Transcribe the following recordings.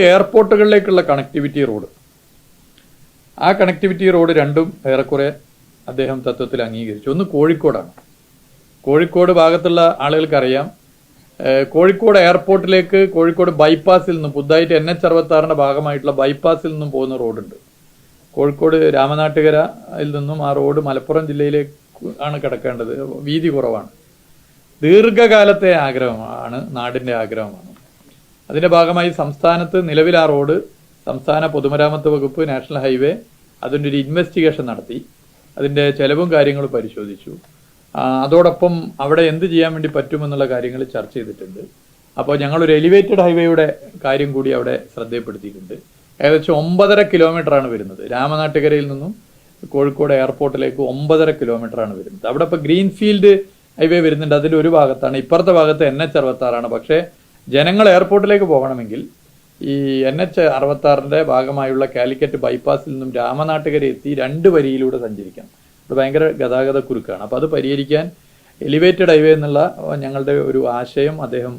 എയർപോർട്ടുകളിലേക്കുള്ള connectivity road. ആ connectivity road രണ്ടും ഏറെക്കുറെ അദ്ദേഹം തത്വത്തിൽ അംഗീകരിച്ചു. ഒന്ന് കോഴിക്കോടാണ്. കോഴിക്കോട് ഭാഗത്തുള്ള ആളുകൾക്കറിയാം കോഴിക്കോട് എയർപോർട്ടിലേക്ക് കോഴിക്കോട് ബൈപ്പാസിൽ നിന്നും പുതുതായിട്ട് എൻ എച്ച് അറുപത്താറിന്റെ ഭാഗമായിട്ടുള്ള ബൈപ്പാസിൽ നിന്നും പോകുന്ന റോഡുണ്ട്. കോഴിക്കോട് രാമനാട്ടുകരയിൽ നിന്നും ആ റോഡ് മലപ്പുറം ജില്ലയിലേക്ക് ആണ് കിടക്കേണ്ടത്. വീതി കുറവാണ്. ദീർഘകാലത്തെ ആഗ്രഹമാണ് നാടിന്റെ ആഗ്രഹമാണ്. അതിന്റെ ഭാഗമായി സംസ്ഥാനത്ത് നിലവിൽ ആ റോഡ് സംസ്ഥാന പൊതുമരാമത്ത് വകുപ്പ് നാഷണൽ ഹൈവേ അതിന്റെ ഒരു ഇൻവെസ്റ്റിഗേഷൻ നടത്തി. അതിന്റെ ചെലവും കാര്യങ്ങളും പരിശോധിച്ചു. അതോടൊപ്പം അവിടെ എന്ത് ചെയ്യാൻ വേണ്ടി പറ്റുമെന്നുള്ള കാര്യങ്ങൾ ചർച്ച ചെയ്തിട്ടുണ്ട്. അപ്പോൾ ഞങ്ങൾ ഒരു എലിവേറ്റഡ് ഹൈവേയുടെ കാര്യം കൂടി അവിടെ ശ്രദ്ധയപ്പെടുത്തിയിട്ടുണ്ട്. ഏകദേശം ഒമ്പതര ആണ് വരുന്നത്. രാമനാട്ടുകരയിൽ നിന്നും കോഴിക്കോട് എയർപോർട്ടിലേക്ക് ഒമ്പതര ആണ് വരുന്നത്. അവിടെ ഇപ്പോൾ ഗ്രീൻഫീൽഡ് ഹൈവേ വരുന്നുണ്ട്. അതിന്റെ ഒരു ഭാഗത്താണ്. ഇപ്പുറത്തെ ഭാഗത്ത് എൻ എച്ച് അറുപത്താറാണ്. പക്ഷേ ജനങ്ങൾ എയർപോർട്ടിലേക്ക് പോകണമെങ്കിൽ ഈ എൻ എച്ച് അറുപത്തി ആറിന്റെ ഭാഗമായുള്ള കാലിക്കറ്റ് ബൈപ്പാസിൽ നിന്നും രാമനാട്ടുകര എത്തി രണ്ട് വരിയിലൂടെ സഞ്ചരിക്കണം. അത് ഭയങ്കര ഗതാഗത കുരുക്കാണ്. അപ്പോൾ അത് പരിഹരിക്കാൻ എലിവേറ്റഡ് ഹൈവേ എന്നുള്ള ഞങ്ങളുടെ ഒരു ആശയം അദ്ദേഹം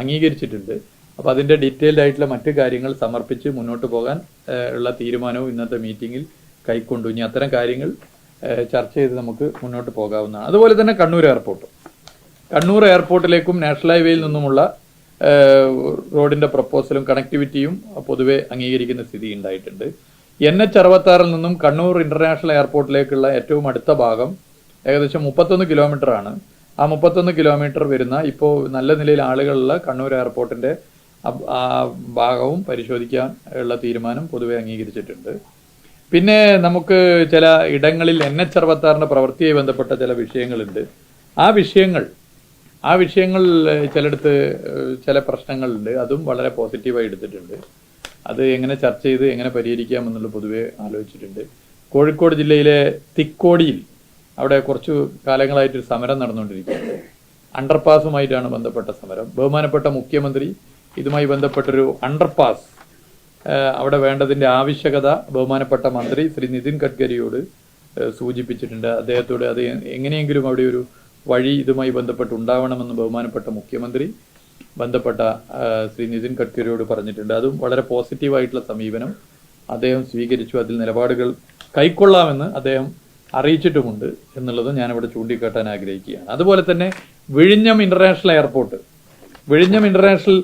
അംഗീകരിച്ചിട്ടുണ്ട്. അപ്പോൾ അതിന്റെ ഡീറ്റെയിൽഡ് ആയിട്ടുള്ള മറ്റു കാര്യങ്ങൾ സമർപ്പിച്ച് മുന്നോട്ട് പോകാൻ ഉള്ള തീരുമാനവും ഇന്നത്തെ മീറ്റിങ്ങിൽ കൈക്കൊണ്ടു. ഇനി അത്തരം കാര്യങ്ങൾ ചർച്ച ചെയ്ത് നമുക്ക് മുന്നോട്ട് പോകാവുന്നതാണ്. അതുപോലെ തന്നെ കണ്ണൂർ എയർപോർട്ട്. കണ്ണൂർ എയർപോർട്ടിലേക്കും നാഷണൽ ഹൈവേയിൽ നിന്നുമുള്ള ഏഹ്, റോഡിന്റെ പ്രപ്പോസലും കണക്ടിവിറ്റിയും പൊതുവെ അംഗീകരിക്കുന്ന സ്ഥിതി ഉണ്ടായിട്ടുണ്ട്. എൻ എച്ച് അറുപത്താറിൽ നിന്നും കണ്ണൂർ ഇന്റർനാഷണൽ എയർപോർട്ടിലേക്കുള്ള ഏറ്റവും അടുത്ത ഭാഗം ഏകദേശം മുപ്പത്തൊന്ന് കിലോമീറ്റർ ആണ് ആ മുപ്പത്തൊന്ന് കിലോമീറ്റർ വരുന്ന ഇപ്പോൾ നല്ല നിലയിൽ ആളുകളുള്ള കണ്ണൂർ എയർപോർട്ടിന്റെ ആ ഭാഗവും പരിശോധിക്കാൻ ഉള്ള തീരുമാനം പൊതുവെ അംഗീകരിച്ചിട്ടുണ്ട്. പിന്നെ നമുക്ക് ചില ഇടങ്ങളിൽ എൻ എച്ച് അറുപത്താറിന്റെ പ്രവൃത്തിയായി ബന്ധപ്പെട്ട ചില വിഷയങ്ങളുണ്ട്. ആ വിഷയങ്ങൾ ആ വിഷയങ്ങൾ ചിലടത്ത് ചില പ്രശ്നങ്ങളുണ്ട്. അതും വളരെ പോസിറ്റീവായി എടുത്തിട്ടുണ്ട്. അത് എങ്ങനെ ചർച്ച ചെയ്ത് എങ്ങനെ പരിഹരിക്കാമെന്നുള്ള പൊതുവെ ആലോചിച്ചിട്ടുണ്ട്. കോഴിക്കോട് ജില്ലയിലെ തിക്കോടിയിൽ അവിടെ കുറച്ചു കാലങ്ങളായിട്ട് ഒരു സമരം നടന്നുകൊണ്ടിരിക്കുന്നത് അണ്ടർപാസുമായിട്ടാണ് ബന്ധപ്പെട്ട സമരം. ബഹുമാനപ്പെട്ട മുഖ്യമന്ത്രി ഇതുമായി ബന്ധപ്പെട്ടൊരു അണ്ടർപാസ് അവിടെ വേണ്ടതിന്റെ ആവശ്യകത ബഹുമാനപ്പെട്ട മന്ത്രി ശ്രീ നിതിൻ ഗഡ്കരിയോട് സൂചിപ്പിച്ചിട്ടുണ്ട്. അദ്ദേഹത്തോട് അത് എങ്ങനെയെങ്കിലും അവിടെ ഒരു വഴി ഇതുമായി ബന്ധപ്പെട്ട് ഉണ്ടാവണമെന്ന് ബഹുമാനപ്പെട്ട മുഖ്യമന്ത്രി ബന്ധപ്പെട്ട ശ്രീ നിതിൻ ഗഡ്കരിയോട് പറഞ്ഞിട്ടുണ്ട്. അതും വളരെ പോസിറ്റീവായിട്ടുള്ള സമീപനം അദ്ദേഹം സ്വീകരിച്ചു. അതിൽ നിലപാടുകൾ കൈക്കൊള്ളാമെന്ന് അദ്ദേഹം അറിയിച്ചിട്ടുമുണ്ട് എന്നുള്ളത് ഞാനിവിടെ ചൂണ്ടിക്കാട്ടാൻ ആഗ്രഹിക്കുകയാണ്. അതുപോലെ തന്നെ വിഴിഞ്ഞം ഇന്റർനാഷണൽ എയർപോർട്ട് വിഴിഞ്ഞം ഇന്റർനാഷണൽ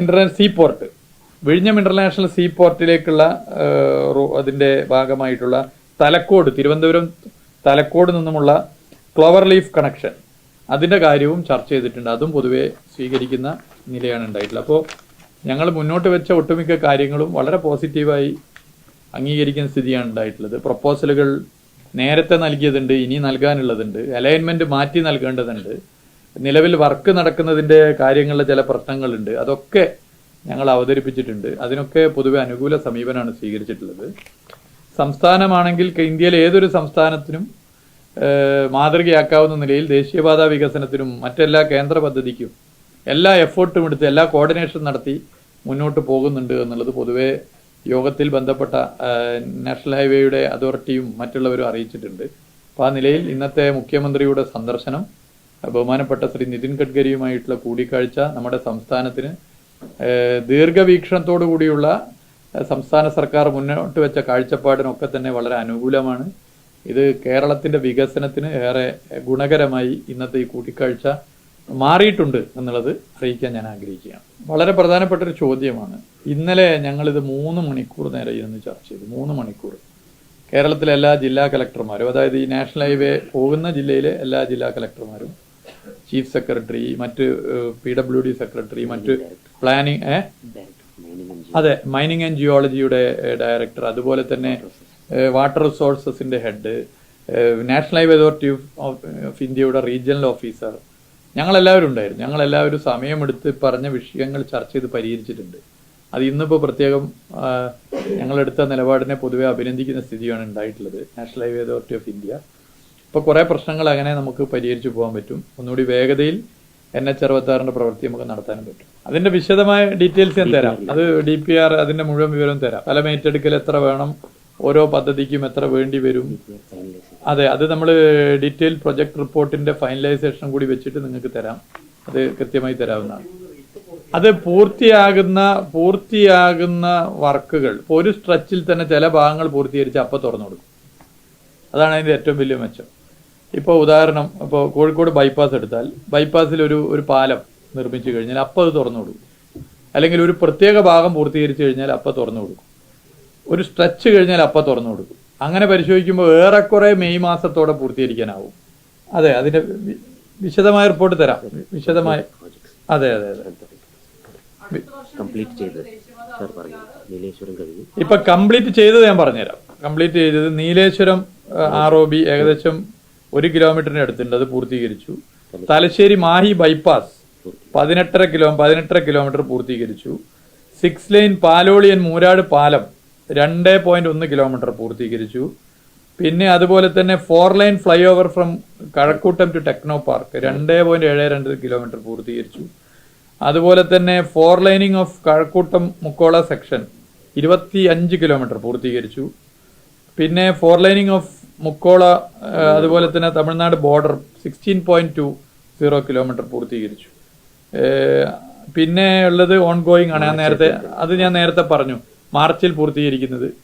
ഇന്റർനാഷണൽ സീപോർട്ട് വിഴിഞ്ഞം ഇന്റർനാഷണൽ സീപോർട്ടിലേക്കുള്ള അതിന്റെ ഭാഗമായിട്ടുള്ള തലക്കോട് തിരുവനന്തപുരം തലക്കോട് നിന്നുമുള്ള ക്ലവർ ലീഫ് കണക്ഷൻ അതിന്റെ കാര്യവും ചർച്ച ചെയ്തിട്ടുണ്ട്. അതും പൊതുവെ സ്വീകരിക്കുന്ന നിലയാണ് ഉണ്ടായിട്ടുള്ളത്. അപ്പോൾ ഞങ്ങൾ മുന്നോട്ട് വെച്ച ഒട്ടുമിക്ക കാര്യങ്ങളും വളരെ പോസിറ്റീവായി അംഗീകരിക്കുന്ന സ്ഥിതിയാണ് ഉണ്ടായിട്ടുള്ളത്. പ്രപ്പോസലുകൾ നേരത്തെ നൽകിയതുണ്ട് ഇനി നൽകാനുള്ളതുണ്ട്. അലൈൻമെന്റ് മാറ്റി നൽകേണ്ടതുണ്ട്. നിലവിൽ വർക്ക് നടക്കുന്നതിന്റെ കാര്യങ്ങളിലെ ചില പ്രശ്നങ്ങളുണ്ട്. അതൊക്കെ ഞങ്ങൾ അവതരിപ്പിച്ചിട്ടുണ്ട്. അതിനൊക്കെ പൊതുവെ അനുകൂല സമീപനമാണ് സ്വീകരിച്ചിട്ടുള്ളത്. സംസ്ഥാനമാണെങ്കിൽ ഇന്ത്യയിലെ ഏതൊരു സംസ്ഥാനത്തിനും മാതൃകയാക്കാവുന്ന നിലയിൽ ദേശീയപാത വികസനത്തിനും മറ്റെല്ലാ കേന്ദ്ര പദ്ധതിക്കും എല്ലാ എഫേർട്ടും എടുത്ത് എല്ലാ കോർഡിനേഷൻ നടത്തി മുന്നോട്ട് പോകുന്നുണ്ട് എന്നുള്ളത് പൊതുവേ യോഗത്തിൽ ബന്ധപ്പെട്ട നാഷണൽ ഹൈവേയുടെ അതോറിറ്റിയും മറ്റുള്ളവരും അറിയിച്ചിട്ടുണ്ട്. അപ്പോൾ ആ നിലയിൽ ഇന്നത്തെ മുഖ്യമന്ത്രിയുടെ സന്ദർശനം ബഹുമാനപ്പെട്ട ശ്രീ നിതിൻ ഗഡ്കരിയുമായിട്ടുള്ള കൂടിക്കാഴ്ച നമ്മുടെ സംസ്ഥാനത്തിന് ദീർഘവീക്ഷണത്തോടു കൂടിയുള്ള സംസ്ഥാന സർക്കാർ മുന്നോട്ട് വെച്ച കാഴ്ചപ്പാടിനൊക്കെ തന്നെ വളരെ അനുകൂലമാണ്. ഇത് കേരളത്തിന്റെ വികസനത്തിന് ഏറെ ഗുണകരമായി ഇന്നത്തെ ഈ കൂടിക്കാഴ്ച മാറിയിട്ടുണ്ട് എന്നുള്ളത് അറിയിക്കാൻ ഞാൻ ആഗ്രഹിക്കുകയാണ്. വളരെ പ്രധാനപ്പെട്ട ഒരു ചോദ്യമാണ്. ഇന്നലെ ഞങ്ങളിത് മൂന്ന് മണിക്കൂർ നേരെ ഇരുന്ന് ചർച്ച ചെയ്തു. മൂന്ന് മണിക്കൂർ. കേരളത്തിലെ എല്ലാ ജില്ലാ കലക്ടർമാരും അതായത് ഈ നാഷണൽ ഹൈവേ പോകുന്ന ജില്ലയിലെ എല്ലാ ജില്ലാ കലക്ടർമാരും ചീഫ് സെക്രട്ടറി മറ്റ് പി ഡബ്ല്യു ഡി സെക്രട്ടറി മറ്റ് പ്ലാനിങ് അതെ മൈനിങ് ആൻഡ് ജിയോളജിയുടെ ഡയറക്ടർ അതുപോലെ തന്നെ water റിസോഴ്സസിന്റെ head national highway authority of ഇന്ത്യയുടെ റീജിയണൽ ഓഫീസർ ഞങ്ങളെല്ലാവരും ഉണ്ടായിരുന്നു. ഞങ്ങളെല്ലാവരും സമയമെടുത്ത് പറഞ്ഞ വിഷയങ്ങൾ ചർച്ച ചെയ്ത് പരിഹരിച്ചിട്ടുണ്ട്. അത് ഇന്നിപ്പോൾ പ്രത്യേകം ഞങ്ങളെടുത്ത നിലപാടിനെ പൊതുവെ അഭിനന്ദിക്കുന്ന സ്ഥിതിയാണ് ഉണ്ടായിട്ടുള്ളത് national highway authority of India ഇപ്പോൾ കുറേ പ്രശ്നങ്ങൾ അങ്ങനെ നമുക്ക് പരിഹരിച്ചു പോകാൻ പറ്റും. ഒന്നുകൂടി വേഗതയിൽ എൻ എച്ച് അറുപത്താറിന്റെ പ്രവൃത്തി നമുക്ക് നടത്താനും പറ്റും. അതിന്റെ വിശദമായ ഡീറ്റെയിൽസ് ഞാൻ തരാം. അത് ഡി പി ആർ അതിന്റെ മുഴുവൻ വിവരം തരാം. സ്ഥലം ഏറ്റെടുക്കൽ എത്ര വേണം? ഓരോ പദ്ധതിക്കും എത്ര വേണ്ടി വരും? അതെ അത് നമ്മൾ ഡീറ്റെയിൽ പ്രൊജക്ട് റിപ്പോർട്ടിന്റെ ഫൈനലൈസേഷൻ കൂടി വെച്ചിട്ട് നിങ്ങൾക്ക് തരാം. അത് കൃത്യമായി തരാവുന്നതാണ്. അത് പൂർത്തിയാകുന്ന പൂർത്തിയാകുന്ന വർക്കുകൾ ഒരു സ്ട്രെച്ചിൽ തന്നെ ചില ഭാഗങ്ങൾ പൂർത്തീകരിച്ച് അപ്പം തുറന്നു കൊടുക്കും. അതാണ് അതിന്റെ ഏറ്റവും വലിയ മെച്ചം. ഇപ്പോൾ ഉദാഹരണം ഇപ്പോൾ കോഴിക്കോട് ബൈപ്പാസ് എടുത്താൽ ബൈപ്പാസിൽ ഒരു ഒരു പാലം നിർമ്മിച്ചു കഴിഞ്ഞാൽ അപ്പം അത് തുറന്നു കൊടുക്കും. അല്ലെങ്കിൽ ഒരു പ്രത്യേക ഭാഗം പൂർത്തീകരിച്ചു കഴിഞ്ഞാൽ അപ്പം തുറന്നു കൊടുക്കും. ഒരു സ്ട്രെച്ച് കഴിഞ്ഞാൽ അപ്പം തുറന്നു കൊടുക്കും. അങ്ങനെ പരിശോധിക്കുമ്പോൾ ഏറെക്കുറെ മെയ് മാസത്തോടെ പൂർത്തീകരിക്കാനാവും. അതെ അതിന്റെ വിശദമായ റിപ്പോർട്ട് തരാം. വിശദമായ അതെ അതെ അതെ. കംപ്ലീറ്റ് ചെയ്ത് സാർ പറഞ്ഞു. നീലേശ്വരം കഴിഞ്ഞു. ഇപ്പൊ കംപ്ലീറ്റ് ചെയ്തത് ഞാൻ പറഞ്ഞുതരാം. കംപ്ലീറ്റ് ചെയ്തത് നീലേശ്വരം ആർ ഒ ബി ഏകദേശം ഒരു കിലോമീറ്ററിന് അടുത്തുണ്ട്. അത് പൂർത്തീകരിച്ചു. തലശ്ശേരി. മാഹി ബൈപ്പാസ് പതിനെട്ടര കിലോ പതിനെട്ടര കിലോമീറ്റർ പൂർത്തീകരിച്ചു. സിക്സ് ലൈൻ പാലോളിയൻ മൂരാട് പാലം രണ്ട് പോയിന്റ് ഒന്ന് കിലോമീറ്റർ പൂർത്തീകരിച്ചു. പിന്നെ അതുപോലെ തന്നെ four lane flyover from Kazhakuttam to Technopark രണ്ട് പോയിന്റ് ഏഴ് രണ്ട് കിലോമീറ്റർ പൂർത്തീകരിച്ചു. അതുപോലെ തന്നെ four laning of Kazhakuttam Mukkola section ഇരുപത്തി അഞ്ച് കിലോമീറ്റർ പൂർത്തീകരിച്ചു. പിന്നെ ഫോർ ലൈനിങ് ഓഫ് മുക്കോള അതുപോലെ തന്നെ Tamil Nadu border sixteen point two zero kilometre പൂർത്തീകരിച്ചു. പിന്നെ ഉള്ളത് ഓൺ ഗോയിങ് ആണ്. ഞാൻ നേരത്തെ അത് ഞാൻ നേരത്തെ പറഞ്ഞു. മാർച്ചിൽ പൂർത്തീകരിക്കുന്നത്.